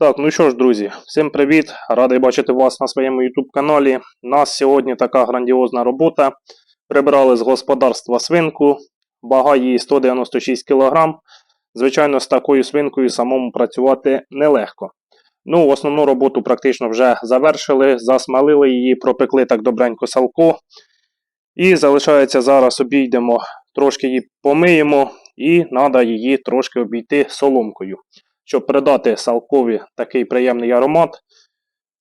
Так, ну що ж, друзі, всім привіт! Радий бачити вас на своєму YouTube каналі. У нас сьогодні така грандіозна робота. Прибрали з господарства свинку, вага її 196 кг. Звичайно, з такою свинкою самому працювати нелегко. Ну, основну роботу практично вже завершили, засмалили її, пропекли так добренько салко. І залишається зараз обійдемо, трошки її помиємо і треба її трошки обійти соломкою щоб придати салкові такий приємний аромат.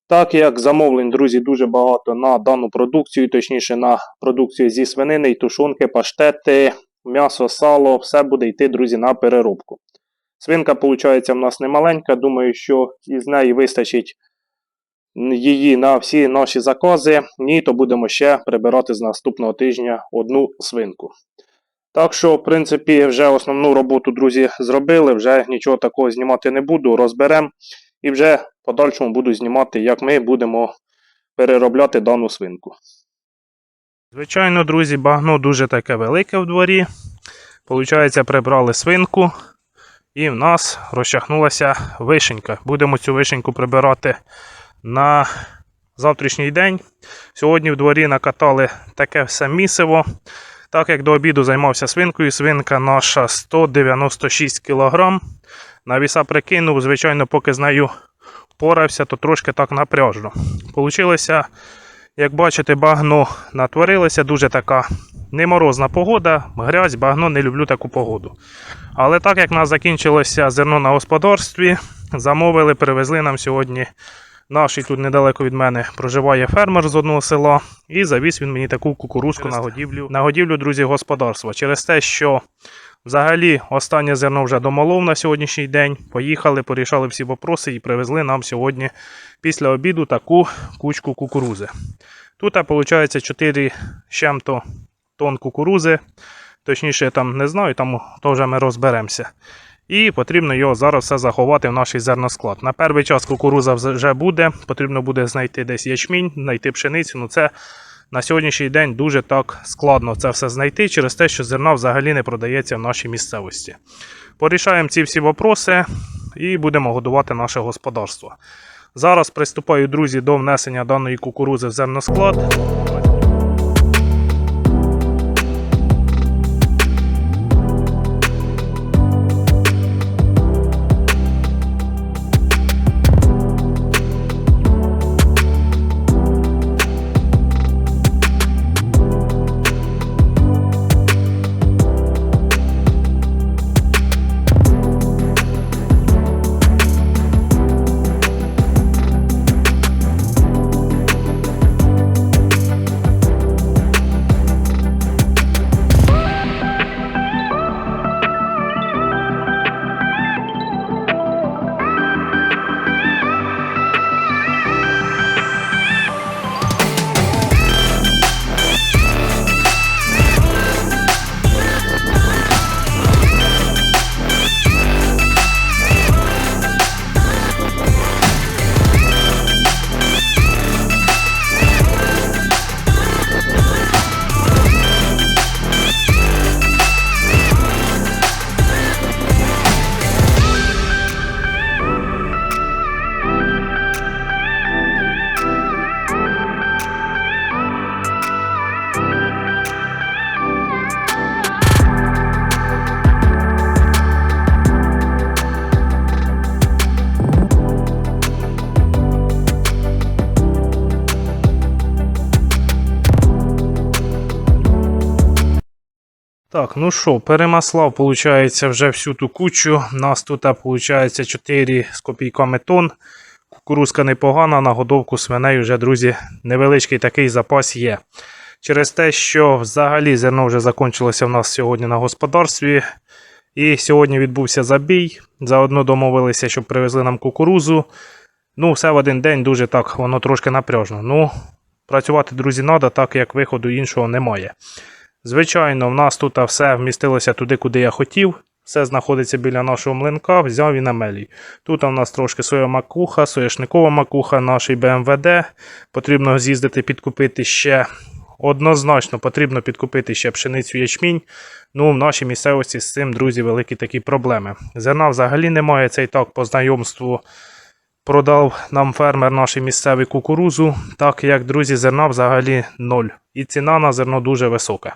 Так як замовлень, друзі, дуже багато на дану продукцію, точніше на продукцію зі свинини, тушонки, паштети, м'ясо, сало, все буде йти, друзі, на переробку. Свинка, виходить, в нас не маленька, думаю, що із неї вистачить її на всі наші закази. Ні, то будемо ще прибирати з наступного тижня одну свинку. Так що, в принципі, вже основну роботу, друзі, зробили, вже нічого такого знімати не буду, розберемо і вже в подальшому буду знімати, як ми будемо переробляти дану свинку. Звичайно, друзі, багно дуже таке велике в дворі. Получається, прибрали свинку, і в нас розчахнулася вишенька. Будемо цю вишеньку прибирати на завтрашній день. Сьогодні в дворі накатали таке все місиво. Так як до обіду займався свинкою, свинка наша 196 кг. На віса прикинув, звичайно, поки з нею впорався, то трошки так напряжно. Получилося, як бачите, багно натворилося, дуже така неморозна погода, грязь, багно не люблю таку погоду. Але так як в нас закінчилося зерно на господарстві, замовили, привезли нам сьогодні наш тут недалеко від мене проживає фермер з одного села, і завіз він мені таку кукурузку на годівлю, на годівлю, друзі, господарства. Через те, що взагалі останнє зерно вже домолов на сьогоднішній день. Поїхали, порішали всі вопроси і привезли нам сьогодні після обіду таку кучку кукурузи. Тут, виходить, 4 з чим-то тонн кукурузи. Точніше, там не знаю, там теж ми розберемося. І потрібно його зараз все заховати в наш зерносклад. На перший час кукуруза вже буде, потрібно буде знайти десь ячмінь, знайти пшеницю. Ну це на сьогоднішній день дуже так складно це все знайти через те, що зерна взагалі не продається в нашій місцевості. Порішаємо ці всі вопроси і будемо годувати наше господарство. Зараз приступаю, друзі, до внесення даної кукурузи в зерносклад. Так, ну що, перемаслав, виходить, вже всю ту кучу. У нас тут, виходить, 4 з копійками тонн. Кукурузка непогана, на годовку свиней вже, друзі, невеличкий такий запас є. Через те, що взагалі зерно вже закінчилося в нас сьогодні на господарстві. І сьогодні відбувся забій. Заодно домовилися, щоб привезли нам кукурузу. Ну, все в один день дуже так, воно трошки напряжно. Ну, працювати, друзі, треба, так як виходу іншого немає. Звичайно, в нас тут все вмістилося туди, куди я хотів. Все знаходиться біля нашого млинка, взяв і намелій. Тут у нас трошки соя макуха, сояшникова макуха, наш БМВД. Потрібно з'їздити підкупити ще. Однозначно потрібно підкупити ще пшеницю ячмінь. Ну, в нашій місцевості з цим, друзі, великі такі проблеми. Зерна взагалі немає, це і так по знайомству продав нам фермер наш місцевий кукурузу, так як, друзі, зерна взагалі ноль. І ціна на зерно дуже висока.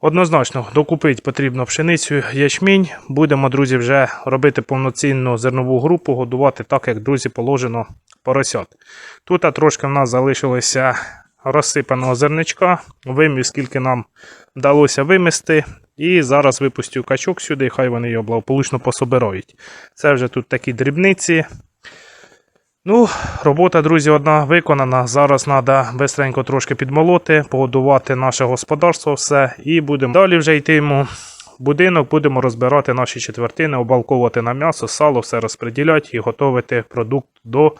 Однозначно, докупити потрібно пшеницю, ячмінь. Будемо, друзі, вже робити повноцінну зернову групу, годувати так, як, друзі, положено поросят. Тут трошки в нас залишилося розсипаного зерничка. Вимів, скільки нам вдалося вимести. І зараз випустю качок сюди, хай вони його благополучно пособирають. Це вже тут такі дрібниці. Ну, робота, друзі, одна виконана. Зараз треба бистренько трошки підмолоти, погодувати наше господарство, все. І будемо далі вже йти в будинок, будемо розбирати наші четвертини, обалковувати на м'ясо, сало, все розподіляти і готувати продукт до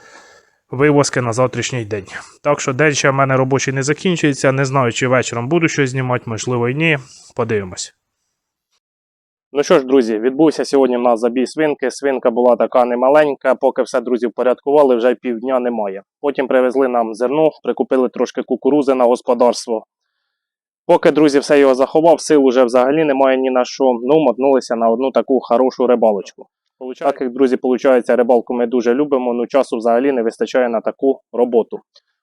вивозки на завтрашній день. Так що день ще в мене робочий не закінчується. Не знаю, чи вечором буду щось знімати, можливо і ні. Подивимось. Ну що ж, друзі, відбувся сьогодні в нас забій свинки. Свинка була така немаленька, поки все друзі впорядкували, вже півдня немає. Потім привезли нам зерно, прикупили трошки кукурузи на господарство. Поки друзі все його заховав, сил уже взагалі немає ні на що. Ну, мотнулися на одну таку хорошу рибалочку. Так як, друзі, виходить, рибалку ми дуже любимо, ну часу взагалі не вистачає на таку роботу.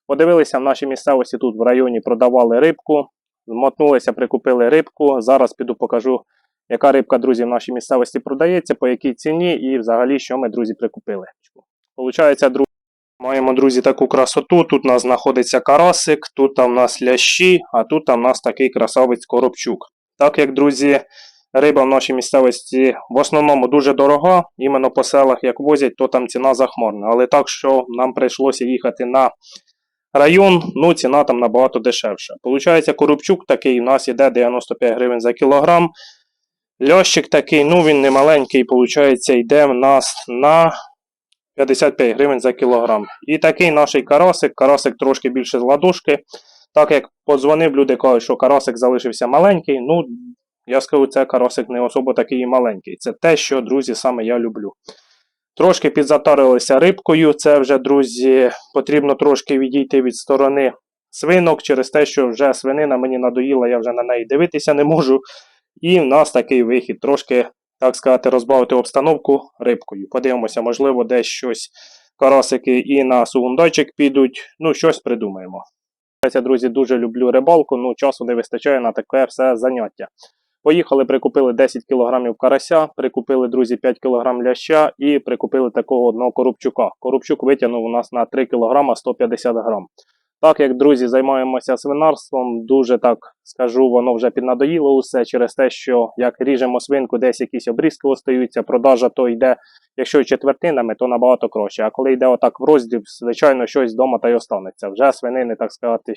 Подивилися в нашій місцевості тут в районі продавали рибку, мотнулися, прикупили рибку. Зараз піду покажу, яка рибка, друзі, в нашій місцевості продається, по якій ціні і взагалі, що ми, друзі, прикупили. Получається, друзі, маємо, друзі, таку красоту. Тут у нас знаходиться карасик, тут там у нас лящі, а тут там у нас такий красавець коробчук. Так як, друзі, риба в нашій місцевості в основному дуже дорога, іменно по селах як возять, то там ціна захмарна. Але так, що нам прийшлося їхати на район, ну ціна там набагато дешевша. Получається, коробчук такий у нас іде 95 гривень за кілограм. Льощик такий, ну він не маленький, виходить, йде в нас на 55 гривень за кілограм. І такий наш карасик, карасик трошки більше з ладошки. Так як подзвонив, люди кажуть, що карасик залишився маленький. Ну, я скажу, це карасик не особо такий і маленький. Це те, що, друзі, саме я люблю. Трошки підзатарилися рибкою. Це вже, друзі, потрібно трошки відійти від сторони свинок через те, що вже свинина мені надоїла, я вже на неї дивитися не можу. І в нас такий вихід, трошки, так сказати, розбавити обстановку рибкою. Подивимося, можливо, десь щось карасики і на сугундайчик підуть. Ну, щось придумаємо. Я, друзі, дуже люблю рибалку, ну часу не вистачає на таке все заняття. Поїхали, прикупили 10 кг карася, прикупили, друзі, 5 кг ляща і прикупили такого одного коробчука. Коробчук витягнув у нас на 3 кг 150 г. Так як, друзі, займаємося свинарством, дуже так скажу, воно вже піднадоїло усе через те, що як ріжемо свинку, десь якісь обрізки остаються, продажа то йде, якщо четвертинами, то набагато краще. А коли йде отак в розділ, звичайно, щось вдома та й останеться. Вже свинини, так сказати,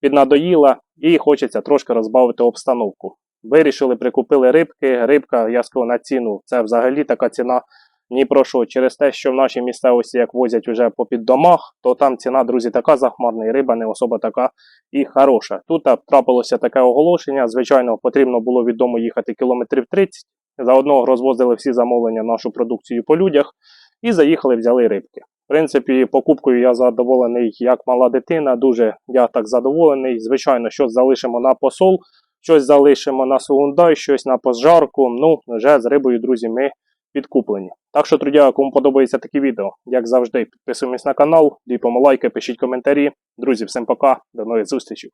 піднадоїла і хочеться трошки розбавити обстановку. Вирішили, прикупили рибки. Рибка, я скажу, на ціну. Це взагалі така ціна ні про що. Через те, що в нашій місцевості, як возять вже по під домах, то там ціна, друзі, така захмарна, і риба не особа така і хороша. Тут трапилося таке оголошення. Звичайно, потрібно було від дому їхати кілометрів 30. Заодно розвозили всі замовлення нашу продукцію по людях і заїхали, взяли рибки. В принципі, покупкою я задоволений як мала дитина. Дуже я так задоволений. Звичайно, щось залишимо на посол, щось залишимо на сугундай, щось на пожарку. Ну, вже з рибою, друзі, ми підкуплені. Так що, друзі, кому подобається таке відео, як завжди, підписуємось на канал, ліпимо лайки, пишіть коментарі. Друзі, всім пока, до нових зустрічей.